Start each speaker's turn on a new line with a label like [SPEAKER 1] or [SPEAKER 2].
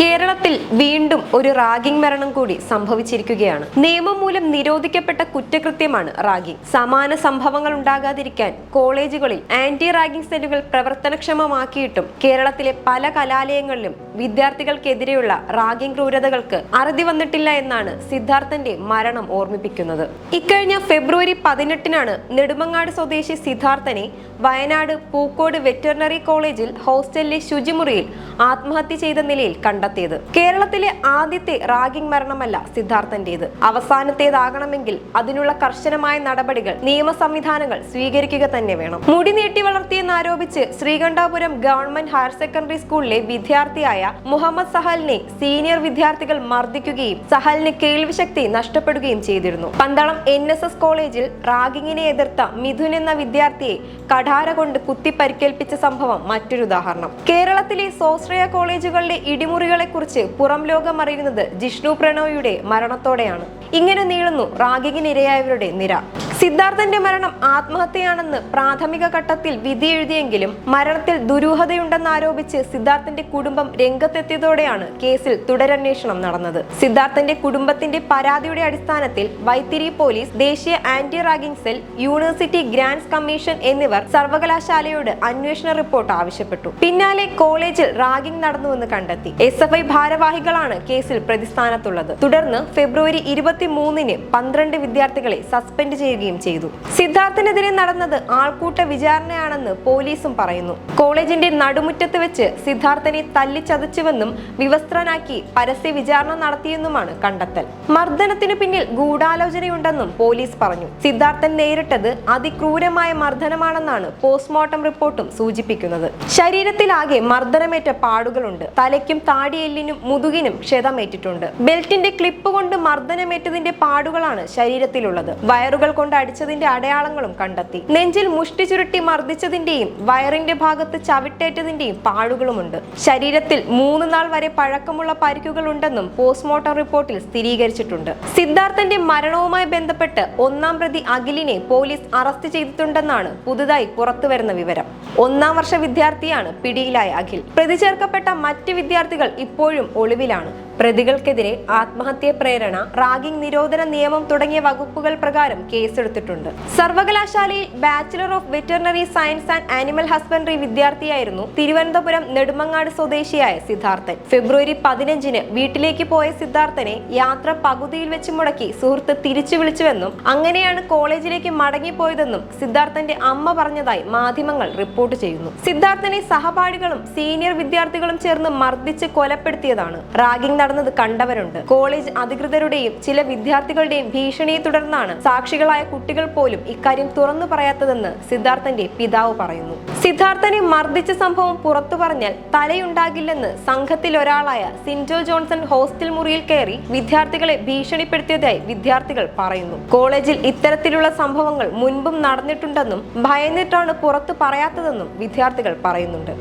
[SPEAKER 1] കേരളത്തിൽ വീണ്ടും ഒരു റാഗിംഗ് മരണം കൂടി സംഭവിച്ചിരിക്കുകയാണ്. നിയമം മൂലം നിരോധിക്കപ്പെട്ട കുറ്റകൃത്യമാണ് റാഗിംഗ്. സമാന സംഭവങ്ങൾ ഉണ്ടാകാതിരിക്കാൻ കോളേജുകളിൽ ആന്റി റാഗിംഗ് സെല്ലുകൾ പ്രവർത്തനക്ഷമമാക്കിയിട്ടും കേരളത്തിലെ പല കലാലയങ്ങളിലും വിദ്യാർത്ഥികൾക്കെതിരെയുള്ള റാഗിംഗ് ക്രൂരതകൾക്ക് അറുതി വന്നിട്ടില്ല എന്നാണ് സിദ്ധാർത്ഥന്റെ മരണം ഓർമ്മിപ്പിക്കുന്നത്. ഇക്കഴിഞ്ഞ ഫെബ്രുവരി പതിനെട്ടിനാണ് നെടുമങ്ങാട് സ്വദേശി സിദ്ധാർത്ഥനെ വയനാട് പൂക്കോട് വെറ്ററിനറി കോളേജിൽ ഹോസ്റ്റലിലെ ശുചിമുറിയിൽ ആത്മഹത്യ ചെയ്ത നിലയിൽ കണ്ടെത്തിയത് കേരളത്തിലെ ആദ്യത്തെ റാഗിംഗ് മരണമല്ല സിദ്ധാർത്ഥന്റേത്. അവസാനത്തേതാകണമെങ്കിൽ അതിനുള്ള കർശനമായ നടപടികൾ നിയമ സംവിധാനങ്ങൾ സ്വീകരിക്കുക തന്നെ വേണം. മുടി നീട്ടി വളർത്തിയെന്നാരോപിച്ച് ശ്രീകണ്ഠാപുരം ഗവൺമെന്റ് ഹയർ സെക്കൻഡറി സ്കൂളിലെ വിദ്യാർത്ഥിയായ മുഹമ്മദ് സഹലിനെ സീനിയർ വിദ്യാർത്ഥികൾ മർദ്ദിക്കുകയും സഹലിന് കേൾവിശക്തി നഷ്ടപ്പെടുകയും ചെയ്തിരുന്നു. പന്തളം എൻ എസ് എസ് കോളേജിൽ റാഗിങ്ങിനെ എതിർത്ത മിഥുൻ എന്ന വിദ്യാർത്ഥിയെ കഠാര കൊണ്ട് കുത്തി പരിക്കേൽപ്പിച്ച സംഭവം മറ്റൊരു ഉദാഹരണം കേരളത്തിലെ സ്വാശ്രയ കോളേജുകളിലെ ഇടിമുറികളെ കുറിച്ച് പുറം ലോകം അറിയുന്നത് ജിഷ്ണു പ്രണോയുടെ മരണത്തോടെയാണ്. ഇങ്ങനെ നീളുന്നു റാഗിങ്ങിനിരയായവരുടെ നിര. സിദ്ധാർത്ഥന്റെ മരണം ആത്മഹത്യയാണെന്ന് പ്രാഥമിക ഘട്ടത്തിൽ വിധി എഴുതിയെങ്കിലും മരണത്തിൽ ദുരൂഹതയുണ്ടെന്ന് ആരോപിച്ച് സിദ്ധാർത്ഥന്റെ കുടുംബം രംഗത്തെത്തിയതോടെയാണ് കേസിൽ തുടരന്വേഷണം നടന്നത്. സിദ്ധാർത്ഥന്റെ കുടുംബത്തിന്റെ പരാതിയുടെ അടിസ്ഥാനത്തിൽ വൈത്തിരി പോലീസ് ദേശീയ anti ragging cell university grants commission എന്നിവർ സർവകലാശാലയോട് അന്വേഷണ റിപ്പോർട്ട് ആവശ്യപ്പെട്ടു. പിന്നാലെ കോളേജിൽ റാഗിംഗ് നടന്നുവെന്ന് കണ്ടെത്തി. എസ് എഫ് ഐ ഭാരവാഹികളാണ് കേസിൽ പ്രതിസ്ഥാനത്തുള്ളത്. തുടർന്ന് ഫെബ്രുവരി ഇരുപത്തിമൂന്നിന് പന്ത്രണ്ട് വിദ്യാർത്ഥികളെ സസ്പെൻഡ് ചെയ്യുകയും ചെയ്തു. സിദ്ധാർത്ഥിനെതിരെ നടന്നത് ആൾക്കൂട്ട വിചാരണയാണെന്ന് പോലീസും പറയുന്നു. കോളേജിന്റെ നടുമുറ്റത്ത് വെച്ച് സിദ്ധാർത്ഥനെ തല്ലിച്ചതച്ചുവെന്നും വിവസ്ത്രനാക്കി പരസ്യ വിചാരണ നടത്തിയെന്നുമാണ് കണ്ടെത്തൽ. മർദ്ദനത്തിനു പിന്നിൽ ഗൂഢാലോചനയുണ്ടെന്നും പോലീസ് പറഞ്ഞു. സിദ്ധാർത്ഥൻ നേരിട്ടത് അതിക്രൂരമായ മർദ്ദനമാണെന്നാണ് പോസ്റ്റ്മോർട്ടം റിപ്പോർട്ടും സൂചിപ്പിക്കുന്നത്. ശരീരത്തിലാകെ മർദ്ദനമേറ്റ പാടുകളുണ്ട്. തലയ്ക്കും താടിയെല്ലിനും മുതുകിനും ക്ഷതമേറ്റിട്ടുണ്ട്. ബെൽറ്റിന്റെ ക്ലിപ്പ് കൊണ്ട് മർദ്ദനമേറ്റതിന്റെ പാടുകളാണ് ശരീരത്തിലുള്ളത്. വയറുകൾ കൊണ്ട് അടിച്ചതിന്റെ അടയാളങ്ങളും കണ്ടെത്തി. നെഞ്ചിൽ മുഷ്ടി ചുരുട്ടി മർദ്ദിച്ചതിന്റെയും വയറിന്റെ ഭാഗത്ത് ചവിട്ടേറ്റതിന്റെയും പാടുകളുമുണ്ട്. ശരീരത്തിൽ മൂന്ന് നാൾ വരെ പഴക്കമുള്ള പരിക്കുകൾ ഉണ്ടെന്നും പോസ്റ്റ്മോർട്ടം റിപ്പോർട്ടിൽ സ്ഥിരീകരിച്ചിട്ടുണ്ട്. സിദ്ധാർത്ഥന്റെ മരണവുമായി ബന്ധപ്പെട്ട് ഒന്നാം പ്രതി അഖിലിനെ പോലീസ് അറസ്റ്റ് ചെയ്തിട്ടുണ്ടെന്നാണ് പുതുതായി പുറത്തുവരുന്ന വിവരം. ഒന്നാം വർഷ വിദ്യാർത്ഥിയാണ് പിടിയിലായ അഖിൽ. പ്രതി ചേർക്കപ്പെട്ട മറ്റ് വിദ്യാർത്ഥികൾ ഇപ്പോഴും ഒളിവിലാണ്. പ്രതികൾക്കെതിരെ ആത്മഹത്യ പ്രേരണ റാഗിംഗ് നിരോധന നിയമം തുടങ്ങിയ വകുപ്പുകൾ പ്രകാരം കേസെടുത്തിട്ടുണ്ട്. സർവകലാശാലയിൽ bachelor of veterinary science and animal husbandry വിദ്യാർത്ഥിയായിരുന്നു Thiruvananthapuram Nedumangad സ്വദേശിയായ സിദ്ധാർത്ഥൻ. ഫെബ്രുവരി പതിനഞ്ചിന് വീട്ടിലേക്ക് പോയ സിദ്ധാർത്ഥനെ യാത്ര പകുതിയിൽ വെച്ച് മുടക്കി സുഹൃത്ത് തിരിച്ചു വിളിച്ചുവെന്നും അങ്ങനെയാണ് കോളേജിലേക്ക് മടങ്ങിപ്പോയതെന്നും സിദ്ധാർത്ഥന്റെ അമ്മ പറഞ്ഞതായി മാധ്യമങ്ങൾ റിപ്പോർട്ട് ചെയ്യുന്നു. സിദ്ധാർത്ഥിനെ സഹപാഠികളും സീനിയർ വിദ്യാർത്ഥികളും ചേർന്ന് മർദ്ദിച്ച് കൊലപ്പെടുത്തിയതാണ്. റാഗിംഗ് നടന്നത് കണ്ടവരുണ്ട്. കോളേജ് അധികൃതരുടെയും ചില വിദ്യാർത്ഥികളുടെയും ഭീഷണിയെ തുടർന്നാണ് സാക്ഷികളായ കുട്ടികൾ പോലും ഇക്കാര്യം തുറന്നു പറയാത്തതെന്ന് സിദ്ധാർത്ഥന്റെ പിതാവ് പറയുന്നു. സിദ്ധാർത്ഥനെ മർദ്ദിച്ച സംഭവം പുറത്തു പറഞ്ഞാൽ തലയുണ്ടാകില്ലെന്ന് സംഘത്തിൽ ഒരാളായ സിൻജോ ജോൺസൺ ഹോസ്റ്റൽ മുറിയിൽ കയറി വിദ്യാർത്ഥികളെ ഭീഷണിപ്പെടുത്തിയതായി വിദ്യാർത്ഥികൾ പറയുന്നു. കോളേജിൽ ഇത്തരത്തിലുള്ള സംഭവങ്ങൾ മുൻപും നടന്നിട്ടുണ്ടെന്നും ഭയന്നിട്ടാണ് പുറത്തു പറയാത്തതെന്നും വിദ്യാർത്ഥികൾ പറയുന്നുണ്ട്.